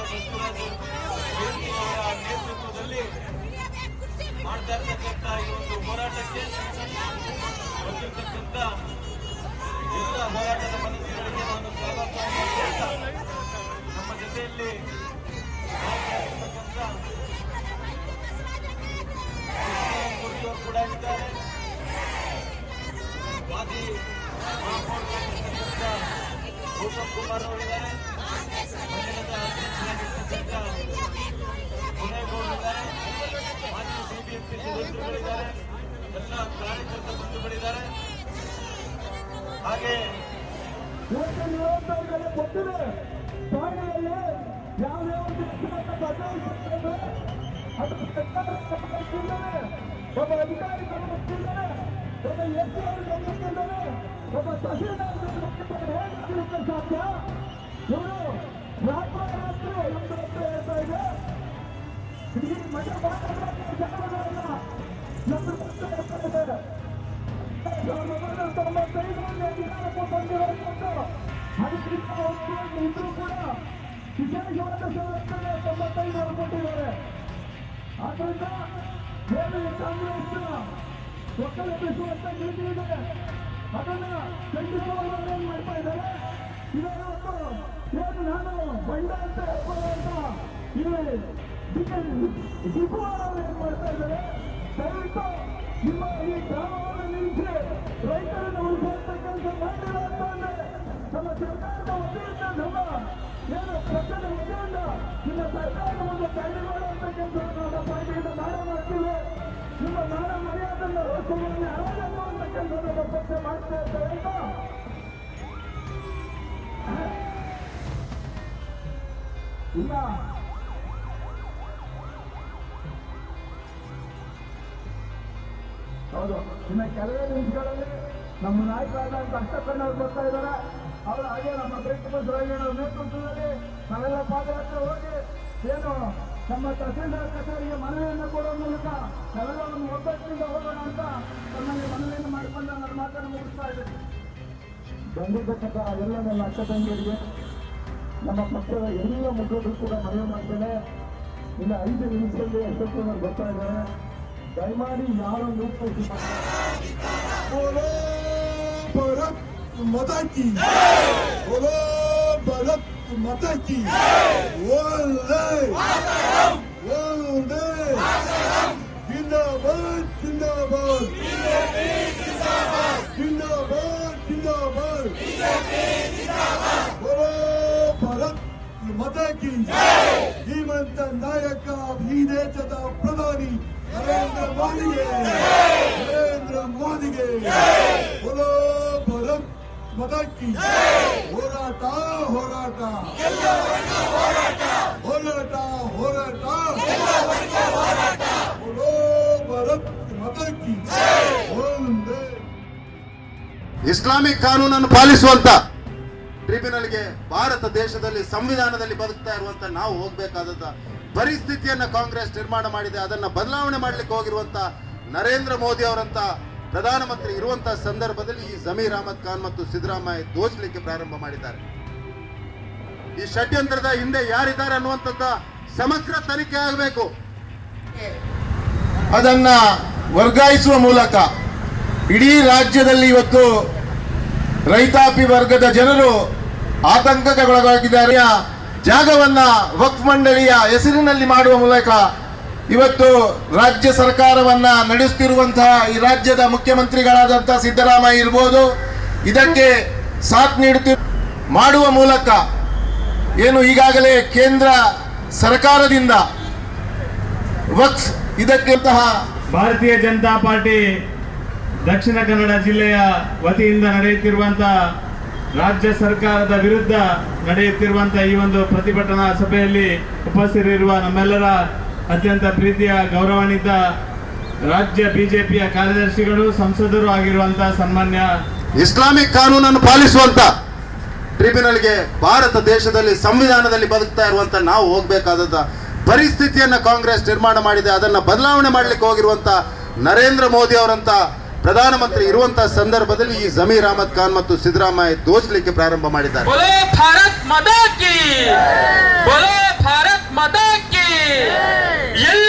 ಅವರ ನೇತೃತ್ವದಲ್ಲಿ ಮಾಡ್ತಾ ಇರ್ತಕ್ಕಂಥ ಈ ಒಂದು ಹೋರಾಟಕ್ಕೆ ಬಂದಿರತಕ್ಕಂಥ ಎಲ್ಲ ಹೋರಾಟದ ಮನಸ್ಸುಗಳಿಗೆ ನಾನು ಸ್ವಾಗತ ನಮ್ಮ ಜೊತೆಯಲ್ಲಿ ಕೂಡ ಇದ್ದಾರೆ ಮಾಜಿ ಭೂಷಣ್ ಕುಮಾರ್ ಅವರಿದ್ದಾರೆ ಎಲ್ಲ ಕಾರ್ಯಕರ್ತ ಬಂಧುಗಳಿದ್ದಾರೆ ಹಾಗೆ ಗೊತ್ತಿದೆ ಠಾಣೆಯಲ್ಲಿ ಯಾವುದೇ ಒಂದು ಅದು ಸರ್ಕಾರ ಒಬ್ಬ ಅಧಿಕಾರಿ ಗಮನಿಸಿದ್ದಾರೆ ಒಬ್ಬ ಎಸ್ ಗಮನಿಸಿದ್ದಾರೆ ಒಬ್ಬ ತಹಸೀಲ್ದಾರ್ ಗಮನಿಸಿದ್ದಾರೆ ಹೇಗೆ ಸಾಧ್ಯ ಇವರು ರಾತ್ರೋರಾತ್ರಿ ಇದ್ರೂ ಕೂಡ ವಿಶೇಷವಾದ ಸವಲತ್ತನ್ನು ತೊಂಬತ್ತೈದವರು ಕೊಟ್ಟಿದ್ದಾರೆ ಆದ್ರಿಂದ ಏನು ಈ ಕಾಂಗ್ರೆಸ್ನ ಒಕ್ಕಲೆಬ್ಬಿಸುವಂತ ನೀತಿ ಇದೆ ಅದನ್ನ ಖಂಡಿತವಾಗ್ಲೂ ಏನ್ ಮಾಡ್ತಾ ಇದ್ದಾರೆ ಇವತ್ತು ಏನು ನಾನು ಬಂಡ ಅಂತ ಹೇಳ್ಕೊಳ್ಳುವಂತ ಇಲ್ಲಿ ದಿಗುವಾರ ಏನ್ ಮಾಡ್ತಾ ಇದ್ದಾರೆ ದಯವಿಟ್ಟು ನಿಮ್ಮ ಈ ಗ್ರಾಮವನ್ನು ನಿಲ್ಲಿಸಿ ರೈತರನ್ನು ಉಳಿಸುವಂತ ಕೆಲಸ ಮಾಡಿಲ್ಲ ಅಂತಂದ್ರೆ ನಮ್ಮ ಸರ್ಕಾರದ ವತಿಯಿಂದ ನಮ್ಮ ಏನು ಪಕ್ಷದ ವತಿಯಿಂದ ನಿಮ್ಮ ಸರ್ಕಾರದ ಒಂದು ಮಾಡುವಂತ ಕೆಲಸವನ್ನು ನಮ್ಮ ಪಾರ್ಟಿಯಿಂದ ಮಾಡೇ ಮಾಡ್ತೀವಿ ನಿಮ್ಮ ಮಾನ ಮರ್ಯಾದನ್ನ ರಸ್ತೆಗಳಲ್ಲಿ ಅರವತ್ತುವಂತ ಕೆಲಸ ನಮ್ಮ ಪಕ್ಷ ಮಾಡ್ತಾ ಇದ್ದೇವೆ ಅಂತ ಇಲ್ಲ ಹೌದು. ಇನ್ನು ಕೆಲವೇ ನಿಮಿಷಗಳಲ್ಲಿ ನಮ್ಮ ಅಷ್ಟಕ್ಕನ್ನ ಅವ್ರು ಬರ್ತಾ ಇದ್ದಾರೆ. ಅವರು ಹಾಗೆ ನಮ್ಮ ಪ್ರೀತಿಮ ಸುರೇಂದ್ರ ನೇತೃತ್ವದಲ್ಲಿ ನಾವೆಲ್ಲ ಪಾದಯಾತ್ರೆ ಹೋಗಿ ಏನು ನಮ್ಮ ತಹಸೀಲ್ದಾರ್ ಕಚೇರಿಗೆ ಮನವಿಯನ್ನು ಕೊಡುವ ಮೂಲಕ ನಾವೆಲ್ಲ ಒಂದು ಒಬ್ಬಟ್ಟಿನಿಂದ ಹೋಗೋಣ ಅಂತ ನಮ್ಮಲ್ಲಿ ಮನವಿಯನ್ನು ಮಾಡಿಕೊಂಡು ನನ್ನ ಮಾತನ್ನು ಮುಗಿಸ್ತಾ ಇದ್ದೀನಿ ಬಂದಿರತಕ್ಕಂಥ ಎಲ್ಲ ನನ್ನ ಅಕ್ಕ ತಂಗಿಯರಿಗೆ ನಮ್ಮ ಪಕ್ಷದ ಎಲ್ಲ ಮುಖಂಡರು ಕೂಡ ಮನವಿ ಮಾಡ್ತೇನೆ ಇನ್ನು ಐದು ನಿಮಿಷದಲ್ಲಿ ಅಶೋಕ್ ಬರ್ತಾ ಇದ್ದಾರೆ? ದಯಮಾಡಿ ಯಾರು ಭಾರತ್ ಮತಾಕಿ ಬೋಲೋ ಭಾರತ್ ಮತಾಕಿ ಒಂದೇ ಒಂದೇ ಜಿಂದಾಬಾದ್ ಜಿಂದಾಬಾದ್ ಜಿಂದಾಬಾದ್ ಜಿಂದಾಬಾದ್ ಬೋಲೋ ಭಾರತ್ ಮತಾಕಿ ಶ್ರೀಮಂತ ನಾಯಕ ಈ ದೇಶದ ಪ್ರಧಾನಿ ನರೇಂದ್ರ ಮೋದಿಗೆ. ನರೇಂದ್ರ ಮೋದಿಗೆ. ಬಲೋ ಭರತ್ ಮದಕ್ಕಿ. ಹೋರಾಟ ಹೋರಾಟ. ಹೋರಾಟ ಹೋರಾಟ. ಹೋರಾಟ ಬಲೋ ಭರತ್ ಮದಕ್ಕಿ. ಇಸ್ಲಾಮಿಕ್ ಕಾನೂನನ್ನು ಪಾಲಿಸುವಂತ ಟ್ರಿಬ್ಯುನಲ್ಗೆ ಭಾರತ ದೇಶದಲ್ಲಿ ಸಂವಿಧಾನದಲ್ಲಿ ಬದುಕ್ತಾ ಇರುವಂತ ನಾವು ಹೋಗ್ಬೇಕಾದಂತ ಪರಿಸ್ಥಿತಿಯನ್ನ ಕಾಂಗ್ರೆಸ್ ನಿರ್ಮಾಣ ಮಾಡಿದೆ. ಅದನ್ನ ಬದಲಾವಣೆ ಮಾಡ್ಲಿಕ್ಕೆ ಹೋಗಿರುವಂತ ನರೇಂದ್ರ ಮೋದಿ ಅವರಂತ ಪ್ರಧಾನಮಂತ್ರಿ ಇರುವಂತ ಸಂದರ್ಭದಲ್ಲಿ ಈ ಜಮೀರ್ ಅಹಮದ್ ಖಾನ್ ಮತ್ತು ಸಿದ್ದರಾಮಯ್ಯ ದೋಚಲಿಕ್ಕೆ ಪ್ರಾರಂಭ ಮಾಡಿದ್ದಾರೆ. ಈ ಷಡ್ಯಂತ್ರದ ಹಿಂದೆ ಯಾರಿದ್ದಾರೆ ಅನ್ನುವಂಥದ್ದ ಸಮಗ್ರ ತನಿಖೆ ಆಗಬೇಕು. ಅದನ್ನ ವರ್ಗಾಯಿಸುವ ಮೂಲಕ ಇಡೀ ರಾಜ್ಯದಲ್ಲಿ ಇವತ್ತು ರೈತಾಪಿ ವರ್ಗದ ಜನರು ಆತಂಕಕ್ಕೆ ಒಳಗಾಗಿದ್ದಾರೆ ಜಾಗವನ್ನ ವಕ್ಫ್ ಮಂಡಳಿಯ ಹೆಸರಿನಲ್ಲಿ ಮಾಡುವ ಮೂಲಕ ಇವತ್ತು ರಾಜ್ಯ ಸರ್ಕಾರವನ್ನ ನಡೆಸುತ್ತಿರುವಂತಹ ಈ ರಾಜ್ಯದ ಮುಖ್ಯಮಂತ್ರಿಗಳಾದಂಥ ಸಿದ್ದರಾಮಯ್ಯ ಇರ್ಬೋದು, ಇದಕ್ಕೆ ಸಾಥ್ ನೀಡುತ್ತಿ, ಮಾಡುವ ಮೂಲಕ ಏನು ಈಗಾಗಲೇ ಕೇಂದ್ರ ಸರ್ಕಾರದಿಂದ ವಕ್ಫ್ ಇದಕ್ಕೆಂತಹ ಭಾರತೀಯ ಜನತಾ ಪಾರ್ಟಿ ದಕ್ಷಿಣ ಕನ್ನಡ ಜಿಲ್ಲೆಯ ವತಿಯಿಂದ ನಡೆಯುತ್ತಿರುವಂತಹ ರಾಜ್ಯ ಸರ್ಕಾರದ ವಿರುದ್ಧ ನಡೆಯುತ್ತಿರುವಂತಹ ಈ ಒಂದು ಪ್ರತಿಭಟನಾ ಸಭೆಯಲ್ಲಿ ಉಪಸ್ಥಿತರಿರುವ ನಮ್ಮೆಲ್ಲರ ಅತ್ಯಂತ ಪ್ರೀತಿಯ, ಗೌರವಾನ್ವಿತ ರಾಜ್ಯ ಬಿಜೆಪಿಯ ಕಾರ್ಯದರ್ಶಿಗಳು, ಸಂಸದರು ಆಗಿರುವಂತಹ ಸನ್ಮಾನ್ಯ ಇಸ್ಲಾಮಿಕ್ ಕಾನೂನನ್ನು ಪಾಲಿಸುವಂತ ಟ್ರಿಬ್ಯುನಲ್ಗೆ ಭಾರತ ದೇಶದಲ್ಲಿ ಸಂವಿಧಾನದಲ್ಲಿ ಬದುಕ್ತಾ ಇರುವಂತ ನಾವು ಹೋಗ್ಬೇಕಾದಂತ ಪರಿಸ್ಥಿತಿಯನ್ನು ಕಾಂಗ್ರೆಸ್ ನಿರ್ಮಾಣ ಮಾಡಿದೆ. ಅದನ್ನ ಬದಲಾವಣೆ ಮಾಡ್ಲಿಕ್ಕೆ ಹೋಗಿರುವಂತ ನರೇಂದ್ರ ಮೋದಿ ಅವರಂತ ಪ್ರಧಾನಮಂತ್ರಿ ಇರುವಂತಹ ಸಂದರ್ಭದಲ್ಲಿ ಈ ಜಮೀರ್ ಅಹಮದ್ ಖಾನ್ ಮತ್ತು ಸಿದ್ದರಾಮಯ್ಯ ದೋಚಲಿಕ್ಕೆ ಪ್ರಾರಂಭ ಮಾಡಿದ್ದಾರೆ. ಎಲ್ಲ